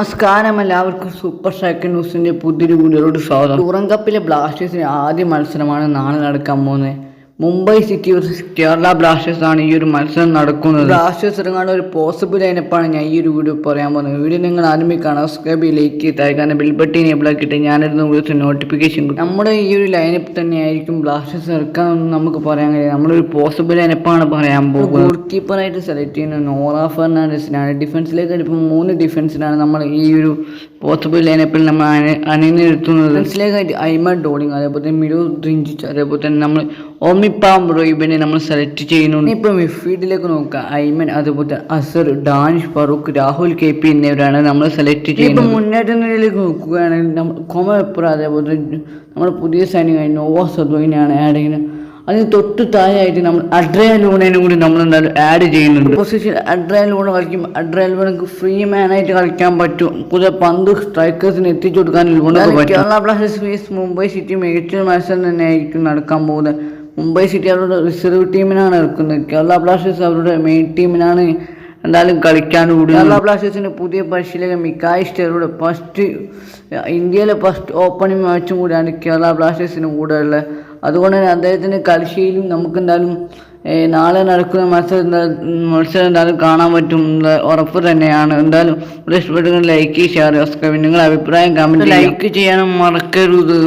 നമസ്കാരം എല്ലാവർക്കും super second ന്യൂസിന്റെ പുതിയൊരു വീഡിയോയോട് സ്വാഗതം. ടൂറൻ കപ്പിലെ ബ്ലാസ്റ്റേഴ്സിന് ആദ്യ മത്സരമാണ് നാളെ നടക്കാൻ പോകുന്നത്. Mumbai City versus Kerala Blasters ആണ് ഈ ഒരു മത്സരം നടക്കുന്നത്. ബ്ലാസ്റ്റേഴ്സ് ഇറങ്ങാൻ ഒരു പോസിബിൾ ലൈനപ്പാണ് ഞാൻ ഈ ഒരു വീഡിയോ പറയാൻ പോകുന്നത്. വീഡിയോ നിങ്ങൾ ആദ്യമേ കാണാം സബ്സ്ക്രൈബ് ലൈക്ക് ചെയ്താൽ ബിൽബട്ടി എനേബിൾ ആക്കിയിട്ട് ഞാനിരുന്ന വീഡിയോസ് നോട്ടിഫിക്കേഷൻ നമ്മുടെ ഈ ഒരു ലൈനപ്പ് തന്നെയായിരിക്കും ബ്ലാസ്റ്റേഴ്സ് ഇറക്കാമെന്ന് നമുക്ക് പറയാൻ കഴിയും. നമ്മളൊരു പോസിബിൾ ലൈനപ്പാണ് പറയാൻ പോകുന്നത്. ഗോൾ കീപ്പറായിട്ട് സെലക്ട് ചെയ്യുന്ന നോറ ഫെർണാണ്ടസിനാണ്. ഡിഫൻസിലേക്ക് ഇപ്പം മൂന്ന് ഡിഫൻസിനാണ് നമ്മൾ ഈ ഒരു പോസിബിൾ ലൈനപ്പിൽ നമ്മൾ അണി- അണിനിരത്തുന്നത് ഡിഫൻസിലേക്കായിട്ട് ഐമ ഡോളിങ് അതേപോലെ തന്നെ മിഡോ ഡ്രിഞ്ചിച്ച് അതേപോലെ തന്നെ നമ്മൾ ഓമിപ്പാം റോയിബിനെ നമ്മൾ സെലക്ട് ചെയ്യുന്നുണ്ട്. ഇപ്പോൾ മിഡ്ഫീൽഡിലേക്ക് നോക്കുക ഐമൻ അതുപോലെ അസർ ഡാനിഷ് ഫറൂഖ് രാഹുൽ കെ പി എന്നിവരാണ് നമ്മൾ സെലക്ട് ചെയ്യുന്നത്. മുന്നേറ്റ നിലയിലേക്ക് നോക്കുകയാണെങ്കിൽ നമ്മൾ കൊമപ്പുറ അതേപോലെ നമ്മുടെ പുതിയ സൈനികമായി നോവാ സദ്വൈനെയാണ് ആഡ് ചെയ്യുന്നത്. അതിന് തൊട്ട് താഴെയായിട്ട് നമ്മൾ അഡ്രയ ലൂണേനെ കൂടി നമ്മൾ എന്തായാലും ആഡ് ചെയ്യുന്നുണ്ട്. പൊസിഷൻ കളിക്കും. അഡ്രയ ലൂണക്ക് ഫ്രീ മാൻ ആയിട്ട് കളിക്കാൻ പറ്റും. കൂടുതൽ പന്ത് സ്ട്രൈക്കേഴ്സിന് എത്തിച്ചു കൊടുക്കാൻ ലൂണക്ക് പറ്റും. Kerala Blasters face Mumbai City മികച്ച മത്സരം തന്നെയായിരിക്കും നടക്കാൻ പോകുന്നത്. മുംബൈ സിറ്റി അവരുടെ റിസർവ് ടീമിനാണ് ഇറക്കുന്നത് കേരള ബ്ലാസ്റ്റേഴ്സ് അവരുടെ മെയിൻ ടീമിനാണ് എന്തായാലും കളിക്കാൻ കൂടി കേരള ബ്ലാസ്റ്റേഴ്സിന്റെ പുതിയ പരിശീലകൻ മിക്കായ് സ്റ്റെറുടെ ഫസ്റ്റ് ഇന്ത്യയിലെ ഫസ്റ്റ് ഓപ്പണിംഗ് മാച്ചും കൂടിയാണ് കേരള ബ്ലാസ്റ്റേഴ്സിന് കൂടെ ഉള്ളത് അതുകൊണ്ട് തന്നെ അദ്ദേഹത്തിന് കളിശൈലിയും നമുക്ക് എന്തായാലും നാളെ നടക്കുന്ന മത്സരം മത്സരം എന്തായാലും കാണാൻ പറ്റും. ഉറപ്പ് തന്നെയാണ്. എന്തായാലും ഇഷ്ടപ്പെട്ടെങ്കിൽ ലൈക്ക് ഷെയർ സബ്സ്ക്രൈബ് നിങ്ങളുടെ അഭിപ്രായം കമന്റ് ലൈക്ക് ചെയ്യാനും മറക്കരുത്.